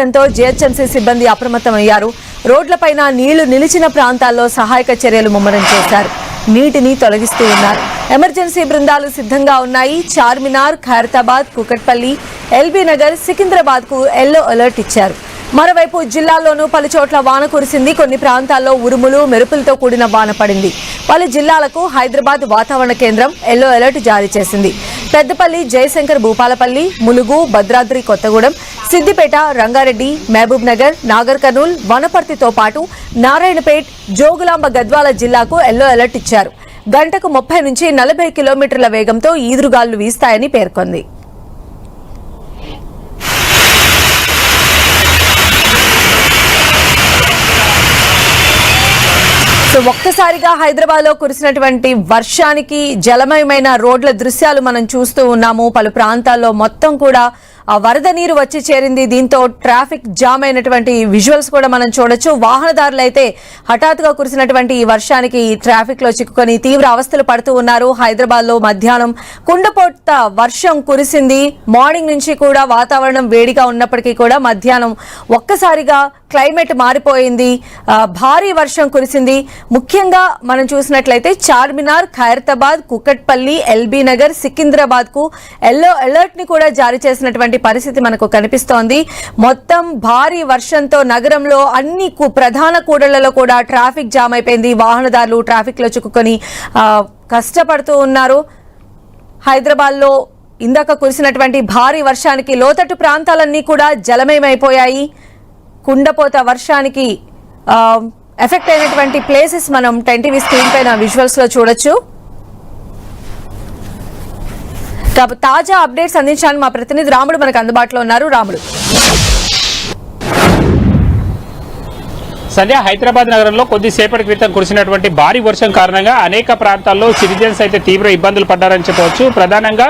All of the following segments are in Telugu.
పడటంతో జీహెచ్ఎంసీ సిబ్బంది అప్రమత్తమయ్యారు. రోడ్లపైన నీళ్ళు నిలిచిన ప్రాంతాల్లో సహాయక చర్యలు ముమ్మరం చేశారు. నీటిని తొలగిస్తూ ఉన్నారు. ఎమర్జెన్సీ బృందాలు సిద్ధంగా ఉన్నాయి. చార్మినార్ ఖైరతాబాద్ కుకట్పల్లి ఎల్బీ నగర్ సికింద్రాబాద్కు ఎల్లో అలర్ట్ ఇచ్చారు. మరోవైపు జిల్లాల్లోనూ పలు చోట్ల వాన కురిసింది. కొన్ని ప్రాంతాల్లో ఉరుములు మెరుపులతో కూడిన వాన పడింది. పలు జిల్లాలకు హైదరాబాద్ వాతావరణ కేంద్రం ఎల్లో అలర్ట్ జారీ చేసింది. పెద్దపల్లి జయశంకర్ భూపాలపల్లి ములుగు భద్రాద్రి కొత్తగూడెం సిద్దిపేట రంగారెడ్డి మహబూబ్ నగర్ నాగర్ కర్నూల్ వనపర్తితో పాటు నారాయణపేట్ జోగులాంబ గద్వాల జిల్లాకు ఎల్లో అలర్ట్ ఇచ్చారు. గంటకు ముప్పై నుంచి నలభై కిలోమీటర్ల వేగంతో ఈదురుగాలు వీస్తాయని పేర్కొంది. ఒక్కసారిగా హైదరాబాద్లో కురిసినటువంటి వర్షానికి జలమయమైన రోడ్ల దృశ్యాలు మనం చూస్తూ ఉన్నాము. పలు ప్రాంతాల్లో మొత్తం కూడా ఆ వరద నీరు వచ్చి చేరింది. దీంతో ట్రాఫిక్ జామ్ అయినటువంటి విజువల్స్ కూడా మనం చూడొచ్చు. వాహనదారులు అయితే హఠాత్తుగా కురిసినటువంటి ఈ వర్షానికి ట్రాఫిక్లో చిక్కుకొని తీవ్ర అవస్థలు పడుతూ ఉన్నారు. హైదరాబాద్లో మధ్యాహ్నం కుండపోత వర్షం కురిసింది. మార్నింగ్ నుంచి కూడా వాతావరణం వేడిగా ఉన్నప్పటికీ కూడా మధ్యాహ్నం ఒక్కసారిగా క్లైమేట్ మారిపోయింది. భారీ వర్షం కురిసింది. ముఖ్యంగా మనం చూసినట్లయితే చార్మినార్ ఖైరతాబాద్ కుకట్పల్లి ఎల్బీ నగర్ సికింద్రాబాద్కు ఎల్లో అలర్ట్ని కూడా జారీ చేసినటువంటి పరిస్థితి మనకు కనిపిస్తోంది. మొత్తం భారీ వర్షంతో నగరంలో అన్ని ప్రధాన కూడళ్ళలో కూడా ట్రాఫిక్ జామ్ అయిపోయింది. వాహనదారులు ట్రాఫిక్లో చిక్కుకొని కష్టపడుతూ ఉన్నారు. హైదరాబాద్లో ఇందాక కురిసినటువంటి భారీ వర్షానికి లోతట్టు ప్రాంతాలన్నీ కూడా జలమయమైపోయాయి. కుండపోత వర్షానికి ఎఫెక్ట్ అయినటువంటి ప్లేసెస్ మనం టెన్ టీవీ స్క్రీన్ పైన విజువల్స్లో చూడొచ్చు కాబట్టి తాజా అప్డేట్స్ అందించడానికి మా ప్రతినిధి రాముడు మనకు అందుబాటులో ఉన్నారు. రాముడు. సంధ్య హైదరాబాద్ నగరంలో కొద్దిసేపటి క్రితం కురిసినటువంటి భారీ వర్షం కారణంగా అనేక ప్రాంతాల్లో సిటిజన్స్ అయితే తీవ్ర ఇబ్బందులు పడ్డారని చెప్పవచ్చు. ప్రధానంగా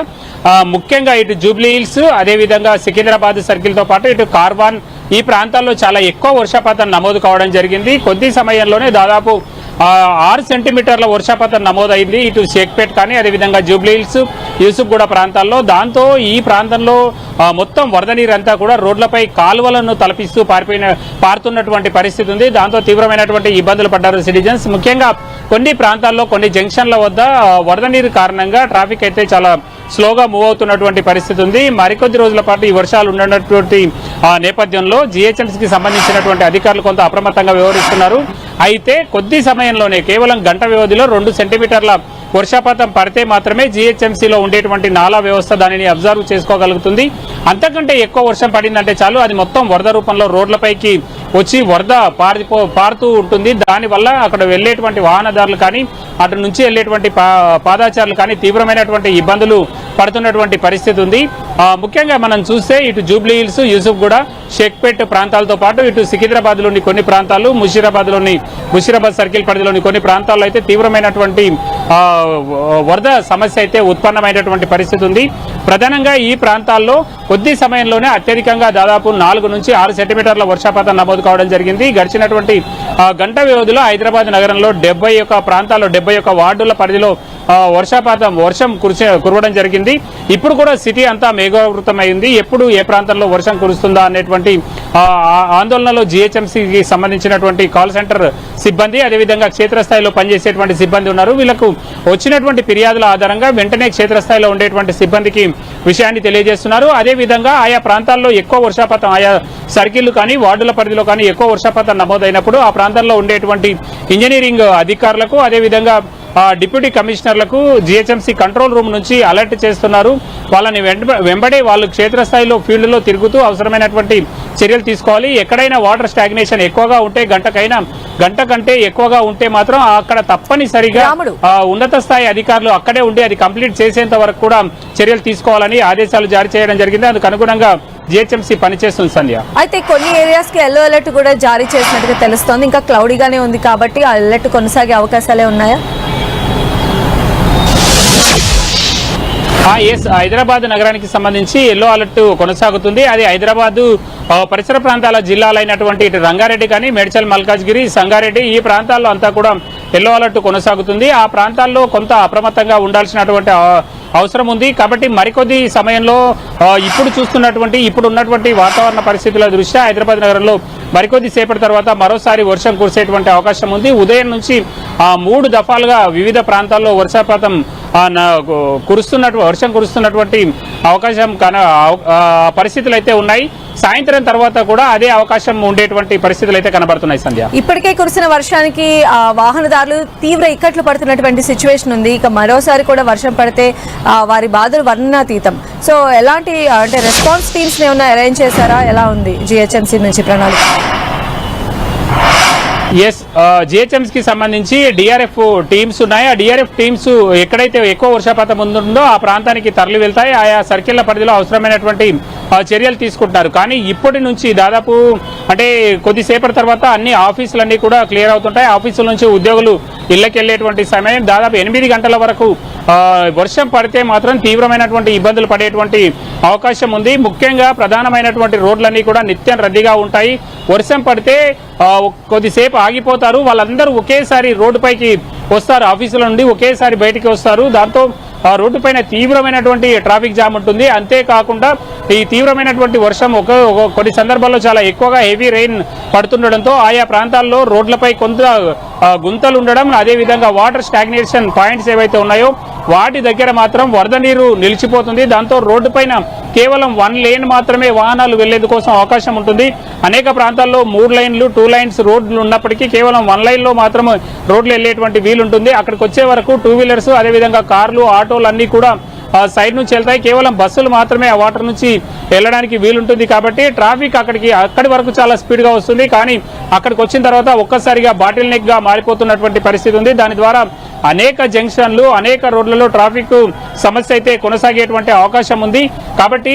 ముఖ్యంగా ఇటు జూబ్లీ హిల్స్ అదేవిధంగా సికింద్రాబాద్ సర్కిల్తో పాటు ఇటు కార్వాన్ ఈ ప్రాంతాల్లో చాలా ఎక్కువ వర్షపాతం నమోదు కావడం జరిగింది. కొద్ది సమయంలోనే దాదాపు ఆరు సెంటీమీటర్ల వర్షపాతం నమోదైంది. ఇటు షేక్పేట్ కానీ అదేవిధంగా జూబ్లీహిల్స్ యూసుఫ్గూడ ప్రాంతాల్లో. దాంతో ఈ ప్రాంతంలో మొత్తం వరద నీరంతా కూడా రోడ్లపై కాలువలను తలపిస్తూ పారిపోయిన పారుతున్నటువంటి పరిస్థితి ఉంది. దాంతో తీవ్రమైనటువంటి ఇబ్బందులు పడ్డారు సిటిజన్స్. ముఖ్యంగా కొన్ని ప్రాంతాల్లో కొన్ని జంక్షన్ల వద్ద వరద నీరు కారణంగా ట్రాఫిక్ అయితే చాలా స్లోగా మూవ్ అవుతున్నటువంటి పరిస్థితి ఉంది. మరికొద్ది రోజుల పాటు ఈ వర్షాలు ఉండనటువంటి ఆ, నేపథ్యంలో జిహెచ్ఎంసీకి సంబంధించినటువంటి అధికారులు కొంత అప్రమత్తంగా వ్యవహరిస్తున్నారు. అయితే కొద్ది సమయంలోనే కేవలం గంట వ్యవధిలో రెండు సెంటీమీటర్ల వర్షపాతం పడితే మాత్రమే జిహెచ్ఎంసీలో ఉండేటువంటి నాలా వ్యవస్థ దానిని అబ్జర్వ్ చేసుకోగలుగుతుంది. అంతకంటే ఎక్కువ వర్షం పడిందంటే చాలు అది మొత్తం వరద రూపంలో రోడ్లపైకి వచ్చి వరద పారిపో పారుతూ ఉంటుంది. దానివల్ల అక్కడ వెళ్ళేటువంటి వాహనదారులు కానీ అటు నుంచి వెళ్ళేటువంటి పా- పాదాచారులు కానీ తీవ్రమైనటువంటి ఇబ్బందులు పడుతున్నటువంటి పరిస్థితి ఉంది. ముఖ్యంగా మనం చూస్తే ఇటు జూబ్లీ హిల్స్ యూసుఫ్ కూడా షేక్పేట్ ప్రాంతాలతో పాటు ఇటు సికింద్రాబాద్లోని కొన్ని ప్రాంతాలు ముషీరాబాద్లోని ముషీరాబాద్ సర్కిల్ పరిధిలోని కొన్ని ప్రాంతాల్లో అయితే తీవ్రమైనటువంటి వరద సమస్య అయితే ఉత్పన్నమైనటువంటి పరిస్థితి ఉంది. ప్రధానంగా ఈ ప్రాంతాల్లో కొద్ది సమయంలోనే అత్యధికంగా దాదాపు నాలుగు నుంచి ఆరు సెంటీమీటర్ల వర్షపాతం నమోదు కావడం జరిగింది. గడిచినటువంటి గంట వ్యవధిలో హైదరాబాద్ నగరంలో డెబ్బై యొక్క ప్రాంతాల్లో డెబ్బై యొక్క వార్డుల పరిధిలో వర్షపాతం వర్షం కురిసే కురవడం జరిగింది. ఇప్పుడు కూడా సిటీ అంతా మేఘావృతమైంది. ఎప్పుడు ఏ ప్రాంతంలో వర్షం కురుస్తుందా అనేటువంటి ఆందోళనలో జిహెచ్ఎంసీకి సంబంధించినటువంటి కాల్ సెంటర్ సిబ్బంది అదేవిధంగా క్షేత్రస్థాయిలో పనిచేసేటువంటి సిబ్బంది ఉన్నారు. వీళ్ళకు వచ్చినటువంటి ఫిర్యాదుల ఆధారంగా వెంటనే క్షేత్రస్థాయిలో ఉండేటువంటి సిబ్బందికి విషయాన్ని తెలియజేస్తున్నారు. అదేవిధంగా ఆయా ప్రాంతాల్లో ఎక్కువ వర్షపాతం ఆయా సర్కిల్ కానీ వార్డుల పరిధిలో కానీ ఎక్కువ వర్షపాతం నమోదైనప్పుడు ఆ ప్రాంతాల్లో ఉండేటువంటి ఇంజనీరింగ్ అధికారులకు అదేవిధంగా డిప్యూటీ కమిషనర్లకు జిహెచ్ఎంసీ కంట్రోల్ రూమ్ నుంచి అలర్ట్ చేస్తున్నారు. వాళ్ళని వెంబడే వాళ్ళు క్షేత్రస్థాయిలో ఫీల్డ్లో తిరుగుతూ అవసరమైనటువంటి చర్యలు తీసుకోవాలి. ఎక్కడైనా వాటర్ స్టాగ్నేషన్ ఎక్కువగా ఉంటే గంటకైనా గంట కంటే ఎక్కువగా ఉంటే మాత్రం అక్కడ తప్పనిసరిగా ఉన్నత స్థాయి అధికారులు అక్కడే ఉండి అది కంప్లీట్ చేసేంత వరకు కూడా చర్యలు తీసుకోవాలని ఆదేశాలు జారీ చేయడం జరిగింది. అందుకు అనుగుణంగా జిహెచ్ఎంసీ పనిచేస్తుంది సంధ్య. అయితే కొన్ని ఏరియాస్కి ఎల్లో అలర్ట్ కూడా జారీ చేసినట్టుగా తెలుస్తోంది. ఇంకా క్లౌడీగానే ఉంది కాబట్టి ఆ అలర్ట్ కొనసాగే అవకాశాలే ఉన్నాయా? ఎస్ హైదరాబాద్ నగరానికి సంబంధించి ఎల్లో అలర్ట్ కొనసాగుతుంది. అది హైదరాబాద్ పరిసర ప్రాంతాల జిల్లాలైనటువంటి ఇటు రంగారెడ్డి కానీ మేడ్చల్ మల్కాజ్గిరి సంగారెడ్డి ఈ ప్రాంతాల్లో అంతా కూడా ఎల్లో అలర్ట్ కొనసాగుతుంది. ఆ ప్రాంతాల్లో కొంత అప్రమత్తంగా ఉండాల్సినటువంటి అవసరం ఉంది. కాబట్టి మరికొద్ది సమయంలో ఇప్పుడు చూస్తున్నటువంటి ఇప్పుడు ఉన్నటువంటి వాతావరణ పరిస్థితుల దృష్ట్యా హైదరాబాద్ నగరంలో మరికొద్ది సేపటి తర్వాత మరోసారి వర్షం కురిసేటువంటి అవకాశం ఉంది. ఉదయం నుంచి ఆ మూడు దఫాలుగా వివిధ ప్రాంతాల్లో వర్షపాతం కురుస్తున్నట్టు వర్షం కురుస్తున్నటువంటి అవకాశం కన పరిస్థితులు అయితే ఉన్నాయి. సాయంత్రం తర్వాత కూడా అదే అవకాశం ఉండేటువంటి పరిస్థితులు అయితే కనబడుతున్నాయి సంధ్య. ఇప్పటికే కురిసిన వర్షానికి ఆ, వాహనదారులు తీవ్ర ఇక్కట్లు పడుతున్నటువంటి సిచ్యువేషన్ ఉంది. ఇక మరోసారి కూడా వర్షం పడితే వారి బాధలు వర్ణనాతీతం. సో ఎలాంటి అంటే రెస్పాన్స్ టీమ్స్ ఏమైనా అరేంజ్ చేశారా? ఎలా ఉంది జిహెచ్ఎంసీ నుంచి ప్రణాళిక? ఎస్ జిహెచ్ఎంస్ uh, కి సంబంధించి డిఆర్ఎఫ్ టీమ్స్ ఉన్నాయి. ఆ డిఆర్ఎఫ్ టీమ్స్ ఎక్కడైతే ఎక్కువ వర్షపాతం ఉంటుందో ఆ ప్రాంతానికి తరలి వెళ్తాయి ఆయా సర్కిళ్ళ పరిధిలో అవసరమైనటువంటి చర్యలు తీసుకుంటున్నారు. కానీ ఇప్పటి నుంచి దాదాపు అంటే కొద్దిసేపటి తర్వాత అన్ని ఆఫీసులన్నీ కూడా క్లియర్ అవుతుంటాయి. ఆఫీసుల నుంచి ఉద్యోగులు ఇళ్ళకి వెళ్ళేటువంటి సమయం దాదాపు ఎనిమిది గంటల వరకు వర్షం పడితే మాత్రం తీవ్రమైనటువంటి ఇబ్బందులు పడేటువంటి అవకాశం ఉంది. ముఖ్యంగా ప్రధానమైనటువంటి రోడ్లన్నీ కూడా నిత్యం రద్దీగా ఉంటాయి. వర్షం పడితే కొద్దిసేపు ఆగిపోతారు. వాళ్ళందరూ ఒకేసారి రోడ్డుపైకి వస్తారు. ఆఫీసుల నుండి ఒకేసారి బయటికి వస్తారు. దాంతో రోడ్డు పైన తీవ్రమైనటువంటి ట్రాఫిక్ జామ్ ఉంటుంది. అంతేకాకుండా ఈ తీవ్రమైనటువంటి వర్షం ఒక కొన్ని సందర్భాల్లో చాలా ఎక్కువగా హెవీ రెయిన్ పడుతుండడంతో ఆయా ప్రాంతాల్లో రోడ్లపై కొంత గుంతలు ఉండడం అదేవిధంగా వాటర్ స్టాగ్నేషన్ పాయింట్స్ ఏవైతే ఉన్నాయో వాటి దగ్గర మాత్రం వరద నీరు నిలిచిపోతుంది. దాంతో రోడ్డు పైన కేవలం వన్ లేన్ మాత్రమే వాహనాలు వెళ్ళేందుకోసం అవకాశం ఉంటుంది. అనేక ప్రాంతాల్లో మూడు లైన్లు టూ లైన్స్ రోడ్లు ఉన్నప్పటికీ కేవలం వన్ లైన్లో మాత్రం రోడ్లు వెళ్ళేటువంటి వీలుంటుంది. అక్కడికి వచ్చే వరకు టూ వీలర్స్ అదేవిధంగా కార్లు ఆటోలు అన్నీ కూడా సైడ్ నుంచి వెళ్తాయి. కేవలం బస్సులు మాత్రమే ఆ వాటర్ నుంచి వెళ్ళడానికి వీలుంటుంది కాబట్టి ట్రాఫిక్ అక్కడికి అక్కడి వరకు చాలా స్పీడ్గా వస్తుంది. కానీ అక్కడికి వచ్చిన తర్వాత ఒక్కసారిగా బాటిల్ నెక్గా మారిపోతున్నటువంటి పరిస్థితి ఉంది. దాని ద్వారా అనేక జంక్షన్లు అనేక రోడ్లలో ట్రాఫిక్ సమస్య అయితే కొనసాగేటువంటి అవకాశం ఉంది. కాబట్టి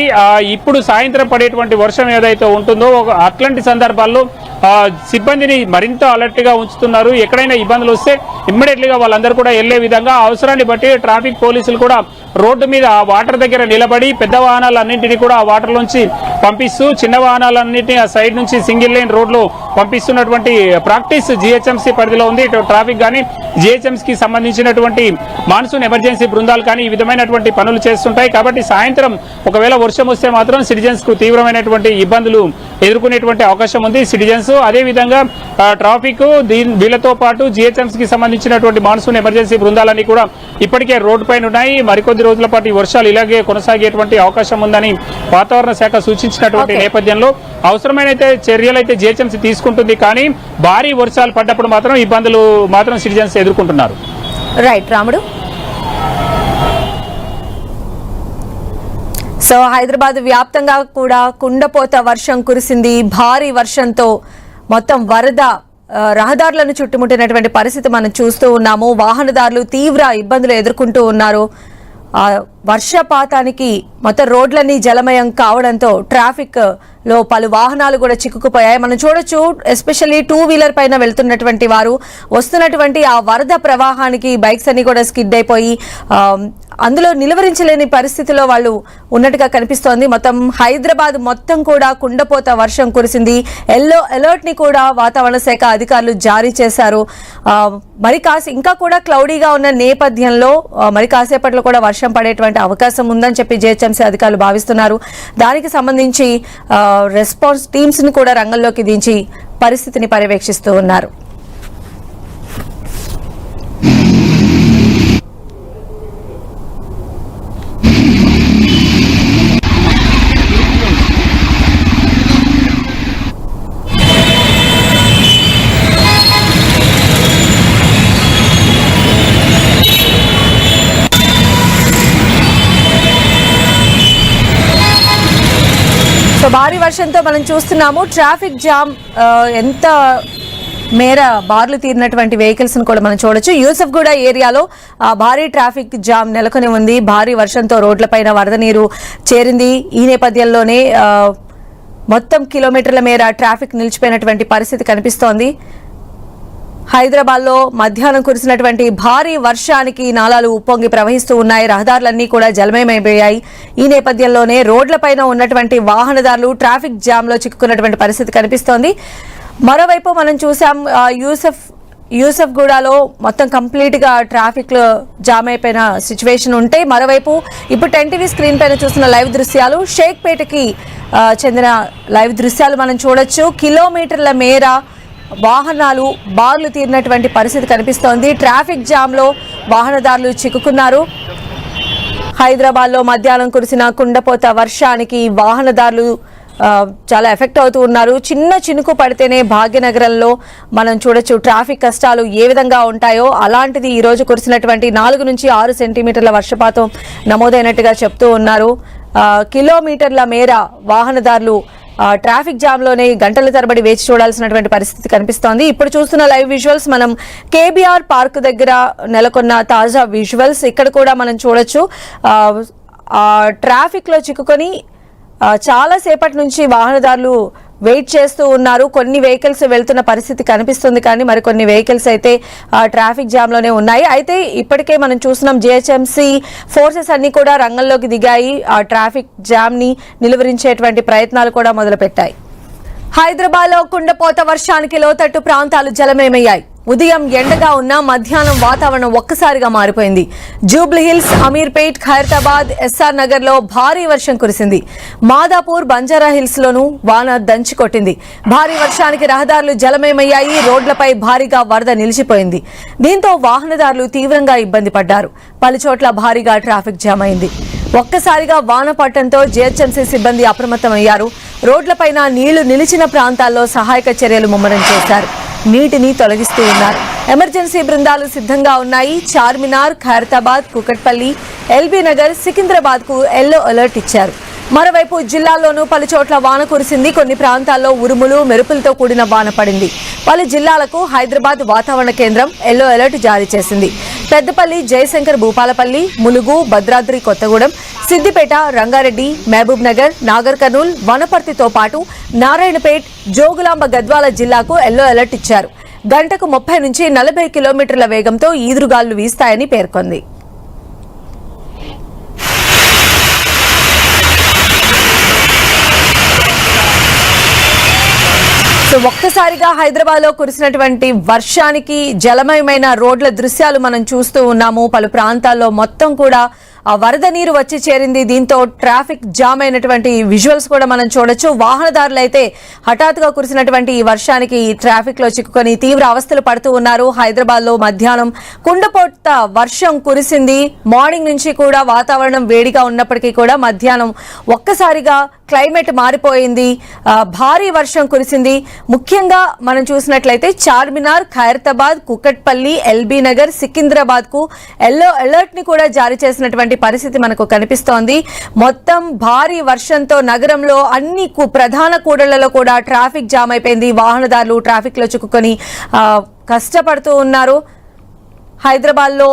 ఇప్పుడు సాయంత్రం పడేటువంటి వర్షం ఏదైతే ఉంటుందో అట్లాంటి సందర్భాల్లో సిబ్బందిని మరింత అలర్ట్గా ఉంచుతున్నారు. ఎక్కడైనా ఇబ్బందులు వస్తే ఇమ్మీడియట్లీగా వాళ్ళందరూ కూడా వెళ్ళే విధంగా అవసరాన్ని బట్టి ట్రాఫిక్ పోలీసులు కూడా రోడ్డు మీద వాటర్ దగ్గర నిలబడి పెద్ద వాహనాలన్నింటినీ కూడా ఆ వాటర్ నుంచి పంపిస్తూ చిన్న వాహనాలన్నింటినీ ఆ సైడ్ నుంచి సింగిల్ లైన్ రోడ్లు పంపిస్తున్నటువంటి ప్రాక్టీస్ జిహెచ్ఎంసీ పరిధిలో ఉంది. ఇటు ట్రాఫిక్ కానీ జిహెచ్ఎంసీకి సంబంధించినటువంటి మాన్సూన్ ఎమర్జెన్సీ బృందాలు కానీ ఈ విధమైనటువంటి పనులు చేస్తుంటాయి. కాబట్టి సాయంత్రం ఒకవేళ వర్షం వస్తే మాత్రం సిటిజన్స్కు తీవ్రమైనటువంటి ఇబ్బందులు ఎదుర్కొనేటువంటి అవకాశం ఉంది. సిటిజన్స్ అదే విధంగా ట్రాఫిక్ దీని వీళ్ళతో పాటు జిహెచ్ఎంసీకి సంబంధించినటువంటి మాన్సూన్ ఎమర్జెన్సీ బృందాలన్నీ కూడా ఇప్పటికే రోడ్డు పైన ఉన్నాయి. మరికొద్ది రోజుల పాటు ఈ వర్షాలు ఇలాగే కొనసాగేటువంటి అవకాశం ఉందని వాతావరణ శాఖ సూచించినటువంటి. నేపథ్యంలో అవసరమైన చర్యలు అయితే జిహెచ్ఎంసీ తీసుకుంటుంది కానీ భారీ వర్షాలు పడ్డప్పుడు మాత్రం ఇబ్బందులు మాత్రం సిటిజన్స్ ఎదుర్కొంటున్నారు. రైట్ రాముడు. సో హైదరాబాద్ వ్యాప్తంగా కూడా కుండపోత వర్షం కురిసింది. భారీ వర్షంతో మొత్తం వరద రహదారులను చుట్టుముట్టినటువంటి పరిస్థితి మనం చూస్తూ ఉన్నాము. వాహనదారులు తీవ్ర ఇబ్బందులు ఎదుర్కొంటూ ఉన్నారు. ఆ వర్షపాతానికి మొత్తం రోడ్లన్నీ జలమయం కావడంతో ట్రాఫిక్లో పలు వాహనాలు కూడా చిక్కుకుపోయాయి. మనం చూడొచ్చు ఎస్పెషల్లీ టూ వీలర్ పైన వెళ్తున్నటువంటి వారు వస్తున్నటువంటి ఆ వరద ప్రవాహానికి బైక్స్ అన్ని కూడా స్కిడ్ అయిపోయి అందులో నిలువరించలేని పరిస్థితిలో వాళ్ళు ఉన్నట్టుగా కనిపిస్తోంది. మొత్తం హైదరాబాద్ మొత్తం కూడా కుండపోత వర్షం కురిసింది. ఎల్లో అలర్ట్ని కూడా వాతావరణ శాఖ అధికారులు జారీ చేశారు. మరి కాసి ఇంకా కూడా క్లౌడీగా ఉన్న నేపథ్యంలో మరి కాసేపట్లో కూడా వర్షం పడేటువంటి అవకాశం ఉందని చెప్పి జిహెచ్ఎంసీ అధికారులు భావిస్తున్నారు. దానికి సంబంధించి రెస్పాన్స్ టీమ్స్ని కూడా రంగంలోకి దించి పరిస్థితిని పర్యవేక్షిస్తూ ఉన్నారు. వర్షంతో మనం చూస్తున్నాము. ట్రాఫిక్ జామ్ ఎంత మేర బార్లు తీరినటువంటి వెహికల్స్ కూడా మనం చూడొచ్చు. యూసఫ్గూడ ఏరియాలో భారీ ట్రాఫిక్ జామ్ నెలకొని ఉంది. భారీ వర్షంతో రోడ్లపైన వరద నీరు చేరింది. ఈ నేపథ్యంలోనే మొత్తం కిలోమీటర్ల మేర ట్రాఫిక్ నిలిచిపోయినటువంటి పరిస్థితి కనిపిస్తోంది. హైదరాబాద్లో మధ్యాహ్నం కురిసినటువంటి భారీ వర్షానికి నాలాలు ఉప్పొంగి ప్రవహిస్తూ ఉన్నాయి. రహదారులన్నీ కూడా జలమయమైపోయాయి. ఈ నేపథ్యంలోనే రోడ్లపైన ఉన్నటువంటి వాహనదారులు ట్రాఫిక్ జామ్లో చిక్కుకున్నటువంటి పరిస్థితి కనిపిస్తోంది. మరోవైపు మనం చూసాం యూసఫ్ యూసఫ్ గూడలో మొత్తం కంప్లీట్గా ట్రాఫిక్లో ట్రాఫిక్ జామ్ అయిపోయిన సిచ్యువేషన్ ఉంటే మరోవైపు ఇప్పుడు టెన్ టీవీ స్క్రీన్ పైన చూస్తున్న లైవ్ దృశ్యాలు షేక్పేటకి చెందిన లైవ్ దృశ్యాలు మనం చూడొచ్చు. కిలోమీటర్ల మేర వాహనాలు బార్లు తీరినటువంటి పరిస్థితి కనిపిస్తోంది. ట్రాఫిక్ జామ్లో వాహనదారులు చిక్కుకున్నారు. హైదరాబాద్లో మధ్యాహ్నం కురిసిన కుండపోత వర్షానికి వాహనదారులు చాలా ఎఫెక్ట్ అవుతూ ఉన్నారు. చిన్న చినుకు పడితేనే భాగ్యనగరంలో మనం చూడొచ్చు ట్రాఫిక్ కష్టాలు ఏ విధంగా ఉంటాయో. అలాంటిది ఈరోజు కురిసినటువంటి నాలుగు నుంచి ఆరు సెంటీమీటర్ల వర్షపాతం నమోదైనట్టుగా చెప్తూ ఉన్నారు. కిలోమీటర్ల మేర వాహనదారులు ట్రాఫిక్ జామ్లోనే గంటల తరబడి వేచి చూడాల్సినటువంటి పరిస్థితి కనిపిస్తోంది. ఇప్పుడు చూస్తున్న లైవ్ విజువల్స్ మనం కేబీఆర్ పార్క్ దగ్గర నెలకొన్న తాజా విజువల్స్ ఇక్కడ కూడా మనం చూడొచ్చు. ట్రాఫిక్లో ట్రాఫిక్లో చిక్కుకొని చాలాసేపటి చాలా సేపటి నుంచి వాహనదారులు వెయిట్ చేస్తూ ఉన్నారు. కొన్ని వెహికల్స్ వెళ్తున్న పరిస్థితి కనిపిస్తుంది కానీ మరికొన్ని వెహికల్స్ అయితే ట్రాఫిక్ జామ్లోనే ఉన్నాయి. అయితే ఇప్పటికే మనం చూస్తున్నాం జిహెచ్ఎంసీ ఫోర్సెస్ అన్ని కూడా రంగంలోకి దిగాయి. ఆ ట్రాఫిక్ జామ్ని నిలువరించేటువంటి ప్రయత్నాలు కూడా మొదలుపెట్టాయి. హైదరాబాద్లో కుండపోత వర్షానికి లోతట్టు ప్రాంతాలు జలమయమయ్యాయి. ఉదయం ఎండగా ఉన్న మధ్యాహ్నం వాతావరణం ఒక్కసారిగా మారిపోయింది. జూబ్లీ హిల్స్ అమీర్పేట్ ఖైరతాబాద్ ఎస్ఆర్ నగర్లో భారీ వర్షం కురిసింది. మాదాపూర్ బంజారా హిల్స్లోనూ వాన దంచి కొట్టింది భారీ వర్షానికి రహదారులు జలమయమయ్యాయి. రోడ్లపై భారీగా వరద నిలిచిపోయింది. దీంతో వాహనదారులు తీవ్రంగా ఇబ్బంది పడ్డారు. పలుచోట్ల భారీగా ట్రాఫిక్ జామ్ అయింది. ఒక్కసారిగా వాన పట్టడంతో జీహెచ్ఎంసీ సిబ్బంది అప్రమత్తమయ్యారు. రోడ్లపైన నీళ్ళు నిలిచిన ప్రాంతాల్లో సహాయక చర్యలు ముమ్మరం చేశారు. నీటిని తొలగిస్తూ ఉన్నారు. ఎమర్జెన్సీ బృందాలు సిద్ధంగా ఉన్నాయి. చార్మినార్ ఖైరతాబాద్ కుకట్పల్లి ఎల్బీ నగర్ సికింద్రాబాద్కు ఎల్లో అలర్ట్ ఇచ్చారు. మరోవైపు జిల్లాల్లోనూ పలు చోట్ల వాన కురిసింది. కొన్ని ప్రాంతాల్లో ఉరుములు మెరుపులతో కూడిన వాన పడింది. పలు జిల్లాలకు హైదరాబాద్ వాతావరణ కేంద్రం ఎల్లో అలర్ట్ జారీ చేసింది. పెద్దపల్లి జయశంకర్ భూపాలపల్లి ములుగు భద్రాద్రి కొత్తగూడెం సిద్దిపేట రంగారెడ్డి మహబూబ్ నగర్ నాగర్ కర్నూల్ వనపర్తితో పాటు నారాయణపేట్ జోగులాంబ గద్వాల జిల్లాకు ఎల్లో అలర్ట్ ఇచ్చారు. గంటకు ముప్పై నుంచి నలభై కిలోమీటర్ల వేగంతో ఈదురుగాలు వీస్తాయని పేర్కొంది. సో ఒక్కసారిగా హైదరాబాద్లో కురిసినటువంటి వర్షానికి జలమయమైన రోడ్ల దృశ్యాలు మనం చూస్తూ ఉన్నాము. పలు ప్రాంతాల్లో మొత్తం కూడా ఆ వరద నీరు వచ్చి చేరింది. దీంతో ట్రాఫిక్ జామ్ అయినటువంటి విజువల్స్ కూడా మనం చూడొచ్చు. వాహనదారులు అయితే హఠాత్తుగా కురిసినటువంటి ఈ వర్షానికి ట్రాఫిక్లో చిక్కుకొని తీవ్ర అవస్థలు పడుతూ ఉన్నారు. హైదరాబాద్లో మధ్యాహ్నం కుండపోత వర్షం కురిసింది. మార్నింగ్ నుంచి కూడా వాతావరణం వేడిగా ఉన్నప్పటికీ కూడా మధ్యాహ్నం ఒక్కసారిగా క్లైమేట్ మారిపోయింది. భారీ వర్షం కురిసింది. ముఖ్యంగా మనం చూసినట్లయితే చార్మినార్ ఖైరతాబాద్ కుకట్పల్లి ఎల్బీ నగర్ సికింద్రాబాద్కు ఎల్లో అలర్ట్ని కూడా జారీ చేసినటువంటి పరిస్థితి మనకు కనిపిస్తోంది. మొత్తం భారీ వర్షంతో నగరంలో అన్ని ప్రధాన కూడళ్ళలో కూడా ట్రాఫిక్ జామ్ అయిపోయింది. వాహనదారులు ట్రాఫిక్లో చిక్కుకొని కష్టపడుతూ ఉన్నారు. హైదరాబాద్లో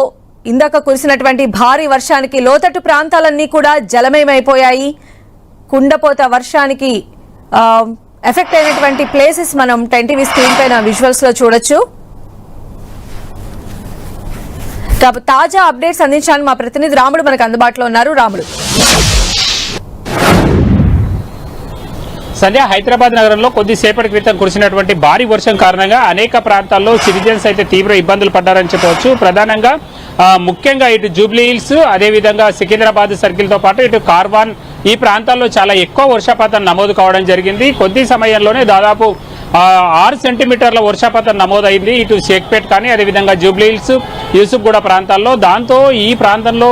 ఇందాక కురిసినటువంటి భారీ వర్షానికి లోతట్టు ప్రాంతాలన్నీ కూడా జలమయమైపోయాయి. కుండపోత వర్షానికి ఎఫెక్ట్ అయినటువంటి ప్లేసెస్ మనం టెన్ టీవీ స్క్రీన్ పైన విజువల్స్లో చూడొచ్చు. కాబట్టి తాజా అప్డేట్స్ అందించడానికి మా ప్రతినిధి రాముడు మనకు అందుబాటులో ఉన్నారు. రాముడు. సంధ్య హైదరాబాద్ నగరంలో కొద్దిసేపటి క్రితం కురిసినటువంటి భారీ వర్షం కారణంగా అనేక ప్రాంతాల్లో సిటిజన్స్ అయితే తీవ్ర ఇబ్బందులు పడ్డారని చెప్పవచ్చు. ప్రధానంగా ముఖ్యంగా ఇటు జూబ్లీ హిల్స్ అదేవిధంగా సికింద్రాబాద్ సర్కిల్తో పాటు ఇటు కార్వాన్ ఈ ప్రాంతాల్లో చాలా ఎక్కువ వర్షపాతం నమోదు కావడం జరిగింది. కొద్ది సమయంలోనే దాదాపు ఆరు సెంటీమీటర్ల వర్షపాతం నమోదైంది. ఇటు షేక్పేట్ కానీ అదేవిధంగా జూబ్లీహిల్స్ యూసుఫ్గూడ ప్రాంతాల్లో. దాంతో ఈ ప్రాంతంలో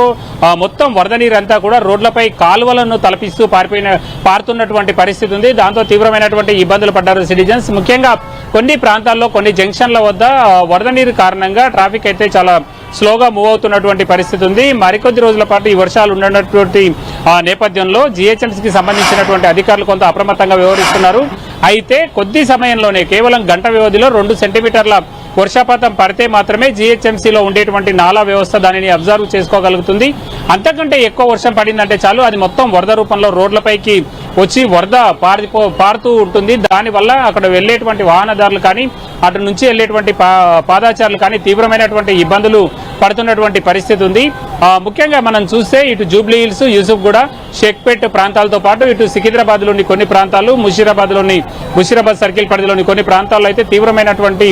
మొత్తం వరద నీరంతా కూడా రోడ్లపై కాలువలను తలపిస్తూ పారిపోయిన పారుతున్నటువంటి పరిస్థితి ఉంది. దాంతో తీవ్రమైనటువంటి ఇబ్బందులు పడ్డారు సిటిజన్స్. ముఖ్యంగా కొన్ని ప్రాంతాల్లో కొన్ని జంక్షన్ల వద్ద వరద నీరు కారణంగా ట్రాఫిక్ అయితే చాలా స్లోగా మూవ్ అవుతున్నటువంటి పరిస్థితి ఉంది. మరికొద్ది రోజుల పాటు ఈ వర్షాలు ఉండనటువంటి ఆ, నేపథ్యంలో జిహెచ్ఎంసీకి సంబంధించినటువంటి అధికారులు కొంత అప్రమత్తంగా వ్యవహరిస్తున్నారు. అయితే కొద్ది సమయంలోనే కేవలం గంట వ్యవధిలో రెండు సెంటీమీటర్ల వర్షపాతం పడితే మాత్రమే జీహెచ్ఎంసీలో ఉండేటువంటి నాలా వ్యవస్థ దానిని అబ్జర్వ్ చేసుకోగలుగుతుంది. అంతకంటే ఎక్కువ వర్షం పడిందంటే చాలు అది మొత్తం వరద రూపంలో రోడ్లపైకి వచ్చి వరద పారిపో పారుతూ ఉంటుంది. దానివల్ల అక్కడ వెళ్ళేటువంటి వాహనదారులు కానీ అటు నుంచి వెళ్ళేటువంటి పా పాదాచారులు కానీ తీవ్రమైనటువంటి ఇబ్బందులు పడుతున్నటువంటి పరిస్థితి ఉంది. ముఖ్యంగా మనం చూస్తే ఇటు జూబ్లీ హిల్స్ యూసుఫ్ కూడా షేక్పేట్ ప్రాంతాలతో పాటు ఇటు సికింద్రాబాద్లోని కొన్ని ప్రాంతాలు ముషీరాబాద్లోని ముషీరాబాద్ సర్కిల్ పరిధిలోని కొన్ని ప్రాంతాల్లో అయితే తీవ్రమైనటువంటి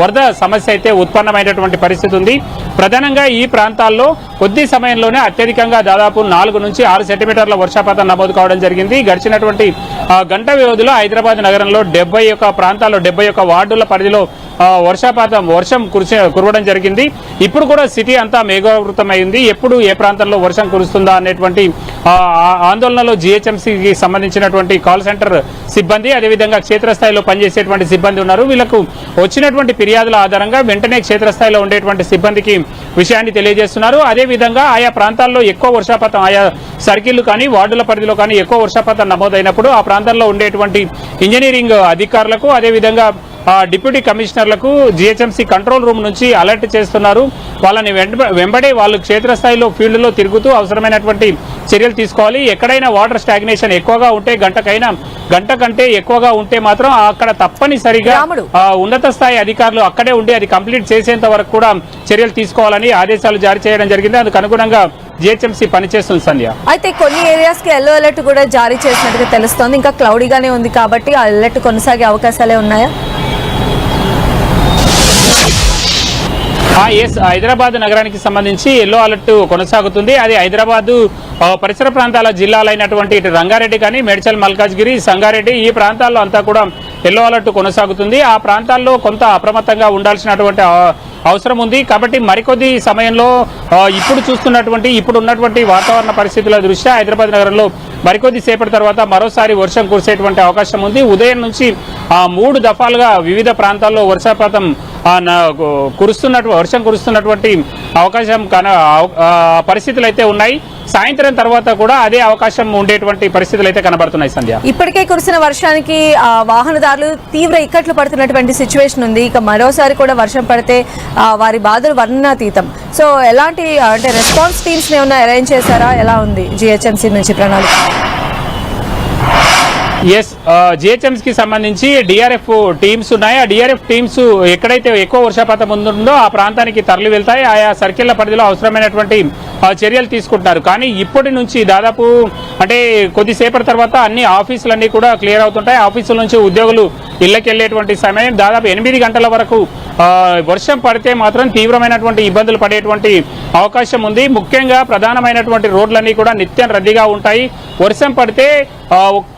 వరద సమస్య అయితే ఉత్పన్నమైనటువంటి పరిస్థితి ఉంది. ప్రధానంగా ఈ ప్రాంతాల్లో కొద్ది సమయంలోనే అత్యధికంగా దాదాపు నాలుగు నుంచి ఆరు సెంటీమీటర్ల వర్షపాతం నమోదు కావడం జరిగింది. గడిచినటువంటి గంట వ్యవధిలో హైదరాబాద్ నగరంలో డెబ్బై యొక్క ప్రాంతాల్లో డెబ్బై యొక్క వార్డుల పరిధిలో వర్షపాతం వర్షం కురిసే కురవడం జరిగింది. ఇప్పుడు కూడా సిటీ అంతా మేఘావృతమైంది ఎప్పుడు ఏ ప్రాంతంలో వర్షం కురుస్తుందా అనేటువంటి ఆ, ఆందోళనలో జిహెచ్ఎంసీకి సంబంధించినటువంటి కాల్ సెంటర్ సిబ్బంది అదేవిధంగా క్షేత్రస్థాయిలో పనిచేసేటువంటి సిబ్బంది ఉన్నారు. వీళ్ళకు వచ్చినటువంటి ఫిర్యాదుల ఆధారంగా వెంటనే క్షేత్రస్థాయిలో ఉండేటువంటి సిబ్బందికి విషయాన్ని తెలియజేస్తున్నారు. అదేవిధంగా ఆయా ప్రాంతాల్లో ఎక్కువ వర్షపాతం ఆయా సర్కిల్ కానీ వార్డుల పరిధిలో కానీ ఎక్కువ వర్షపాతం నమోదైనప్పుడు ఆ ప్రాంతాల్లో ఉండేటువంటి ఇంజనీరింగ్ అధికారులకు అదేవిధంగా డిప్యూటీ కమిషనర్లకు జిహెచ్ఎంసీ కంట్రోల్ రూమ్ నుంచి అలర్ట్ చేస్తున్నారు. వాళ్ళని వెంబడే వాళ్ళు క్షేత్రస్థాయిలో ఫీల్డ్లో తిరుగుతూ అవసరమైనటువంటి చర్యలు తీసుకోవాలి. ఎక్కడైనా వాటర్ స్టాగ్నేషన్ ఎక్కువగా ఉంటే గంటకైనా గంట కంటే ఎక్కువగా ఉంటే మాత్రం అక్కడ తప్పనిసరిగా ఉన్నత స్థాయి అధికారులు అక్కడే ఉండి అది కంప్లీట్ చేసేంత వరకు కూడా చర్యలు తీసుకోవాలని ఆదేశాలు జారీ చేయడం జరిగింది. అందుకు అనుగుణంగా జిహెచ్ఎంసీ పనిచేస్తుంది సంధ్య. అయితే కొన్ని ఏరియాస్కి ఎల్లో అలర్ట్ కూడా జారీ చేసినట్టుగా తెలుస్తోంది. ఇంకా క్లౌడీగానే ఉంది కాబట్టి ఆ అలర్ట్ కొనసాగే అవకాశాలే ఉన్నాయా? ఎస్ హైదరాబాద్ నగరానికి సంబంధించి ఎల్లో అలర్ట్ కొనసాగుతుంది. అది హైదరాబాద్ పరిసర ప్రాంతాల జిల్లాలైనటువంటి ఇటు రంగారెడ్డి కానీ మేడ్చల్ మల్కాజ్గిరి సంగారెడ్డి ఈ ప్రాంతాల్లో అంతా కూడా ఎల్లో అలర్ట్ కొనసాగుతుంది. ఆ ప్రాంతాల్లో కొంత అప్రమత్తంగా ఉండాల్సినటువంటి అవసరం ఉంది. కాబట్టి మరికొద్ది సమయంలో ఇప్పుడు చూస్తున్నటువంటి ఇప్పుడు ఉన్నటువంటి వాతావరణ పరిస్థితుల దృష్ట్యా హైదరాబాద్ నగరంలో మరికొద్ది సేపటి తర్వాత మరోసారి వర్షం కురిసేటువంటి అవకాశం ఉంది. ఉదయం నుంచి ఆ మూడు దఫాలుగా వివిధ ప్రాంతాల్లో వర్షపాతం కురుస్తున్నట్టు వర్షం కురుస్తున్నటువంటి అవకాశం కన అవ- పరిస్థితులు అయితే ఉన్నాయి. సాయంత్రం తర్వాత కూడా అదే అవకాశం ఉండేటువంటి పరిస్థితులు అయితే కనబడుతున్నాయి సంధ్య. ఇప్పటికే కురిసిన వర్షానికి వాహనదారులు తీవ్ర ఇక్కట్లు పడుతున్నటువంటి సిచ్యువేషన్ ఉంది. ఇక మరోసారి కూడా వర్షం పడితే వారి బాధలు వర్ణనాతీతం. సో ఎలాంటి అంటే రెస్పాన్స్ టీమ్స్ ఏమైనా అరేంజ్ చేశారా? ఎలా ఉంది? జిహెచ్ఎంసీ నుంచి ప్రణాళిక. ఎస్ జిహెచ్ఎంస్ uh, కి సంబంధించి డిఆర్ఎఫ్ టీమ్స్ ఉన్నాయి. ఆ డిఆర్ఎఫ్ టీమ్స్ ఎక్కడైతే ఎక్కువ వర్షపాతం ఉంటుందో ఆ ప్రాంతానికి తరలి వెళ్తాయి. ఆయా సర్కిళ్ళ పరిధిలో అవసరమైనటువంటి ఆ, చర్యలు తీసుకుంటున్నారు. కానీ ఇప్పటి నుంచి దాదాపు అంటే కొద్దిసేపటి తర్వాత అన్ని ఆఫీసులన్నీ కూడా క్లియర్ అవుతుంటాయి. ఆఫీసుల నుంచి ఉద్యోగులు ఇళ్ళకి వెళ్ళేటువంటి సమయం దాదాపు ఎనిమిది గంటల వరకు వర్షం పడితే మాత్రం తీవ్రమైనటువంటి ఇబ్బందులు పడేటువంటి అవకాశం ఉంది. ముఖ్యంగా ప్రధానమైనటువంటి రోడ్లన్నీ కూడా నిత్యం రద్దీగా ఉంటాయి. వర్షం పడితే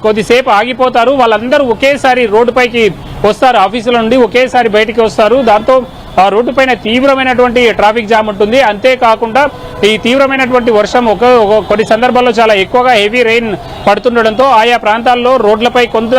కొద్దిసేపు ఆగిపోతారు. వాళ్ళందరూ ఒకేసారి రోడ్డుపైకి వస్తారు. ఆఫీసుల నుండి ఒకేసారి బయటికి వస్తారు. దాంతో ఆ రోడ్డు పైన తీవ్రమైనటువంటి ట్రాఫిక్ జామ్ ఉంటుంది. అంతేకాకుండా ఈ తీవ్రమైనటువంటి వర్షం ఒక కొన్ని సందర్భాల్లో చాలా ఎక్కువగా హెవీ రెయిన్ పడుతుండడంతో ఆయా ప్రాంతాల్లో రోడ్లపై కొంత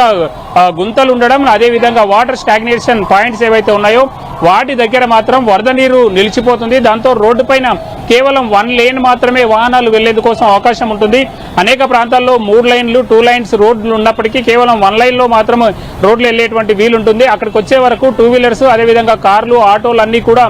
గుంతలు ఉండడం అదేవిధంగా వాటర్ స్టాగ్నేషన్ పాయింట్స్ ఏవైతే ఉన్నాయో వాటి దగ్గర మాత్రం వరద నీరు నిలిచిపోతుంది. దాంతో రోడ్డు పైన కేవలం వన్ లేన్ మాత్రమే వాహనాలు వెళ్ళేందుకోసం అవకాశం ఉంటుంది. అనేక ప్రాంతాల్లో మూడు లైన్లు టూ లైన్స్ రోడ్లు ఉన్నప్పటికీ కేవలం వన్ లైన్లో మాత్రం రోడ్లు వెళ్ళేటువంటి వీలుంటుంది. అక్కడికి వచ్చే వరకు టూ వీలర్స్ అదేవిధంగా కార్లు ఆటోలు అన్నీ కూడా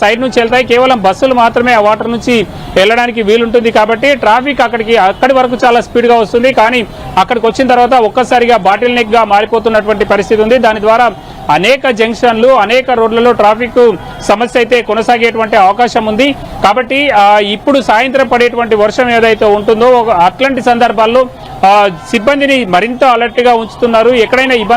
సైడ్ నుంచి వెళ్తాయి. కేవలం బస్సులు మాత్రమే ఆ వాటర్ నుంచి వెళ్ళడానికి వీలుంటుంది కాబట్టి ట్రాఫిక్ అక్కడికి అక్కడి వరకు చాలా స్పీడ్గా వస్తుంది. కానీ అక్కడికి వచ్చిన తర్వాత ఒక్కసారిగా బాటిల్ నెక్గా మారిపోతున్నటువంటి పరిస్థితి ఉంది. దాని ద్వారా అనేక జంక్షన్లు అనేక రోడ్లలో ట్రాఫిక్ సమస్య అయితే కొనసాగేటువంటి అవకాశం ఉంది. కాబట్టి ఇప్పుడు సాయంత్రం పడేటువంటి వర్షం ఏదైతే ఉంటుందో అట్లాంటి సందర్భాల్లో సిబ్బందిని మరింత అలర్ట్గా ఉంచుతున్నారు. ఎక్కడైనా ఇబ్బంది